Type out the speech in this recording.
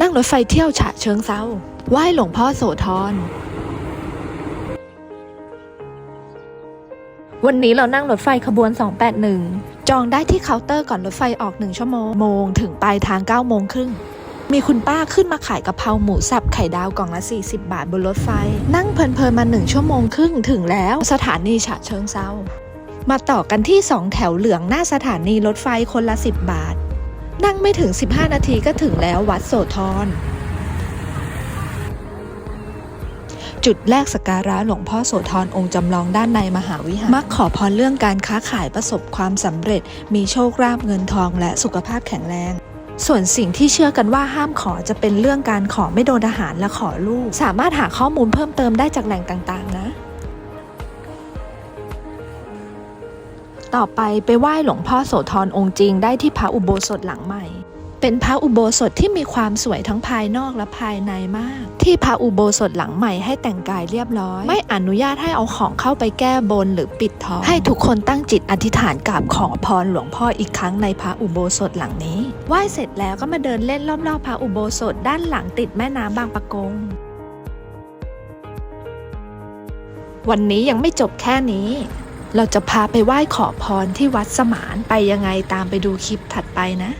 นั่งรถไฟเที่ยวฉะเชิงเซาไหว้หลวงพ่อโสธร วันนี้เรานั่งรถไฟขบวน 281 จองได้ที่เคาน์เตอร์ก่อนรถไฟออกหนึ่งชั่วโมงโมงถึงปลายทาง9โมงครึ่ง มีคุณป้าขึ้นมาขายกะเพราหมูสับไข่ดาวกล่องละ 40 บาทบนรถไฟ นั่งเพลินๆมาหนึ่งชั่วโมงครึ่งถึงแล้วสถานีฉะเชิงเซามาต่อกันที่ 2 แถวเหลืองหน้าสถานีรถไฟคนละ 10 บาท นั่งไม่ถึง 15 นาทีก็ถึงแล้ววัดโสธร จุดแรกสกการะหลวงพ่อโสธรองค์จำลองด้านในมหาวิหาร มักขอพรเรื่องการค้าขายประสบความสำเร็จ มีโชคลาภเงินทองและสุขภาพแข็งแรง ส่วนสิ่งที่เชื่อกันว่าห้ามขอจะเป็นเรื่องการขอไม่โดนอาหารและขอลูก สามารถหาข้อมูลเพิ่มเติมได้จากแหล่งต่างๆ นะ ต่อไปไปไหว้หลวงพ่อโสธรองค์จริงได้ที่พระอุโบสถหลังใหม่ เป็นพระอุโบสถที่มีความสวยทั้งภายนอกและภายในมาก ที่พระอุโบสถหลังใหม่ให้แต่งกายเรียบร้อย ไม่อนุญาตให้เอาของเข้าไปแก้บนหรือปิดทอง ให้ทุกคนตั้งจิตอธิษฐานกราบขอพรหลวงพ่ออีกครั้งในพระอุโบสถหลังนี้ไหว้เสร็จแล้วก็มาเดินเล่นรอบๆพระอุโบสถด้านหลังติดแม่น้ำบางปะกงวันนี้ยังไม่จบแค่นี้ เราจะพาไปไหว้ขอพรที่วัดสมานไปยังไงตามไปดูคลิปถัดไปนะ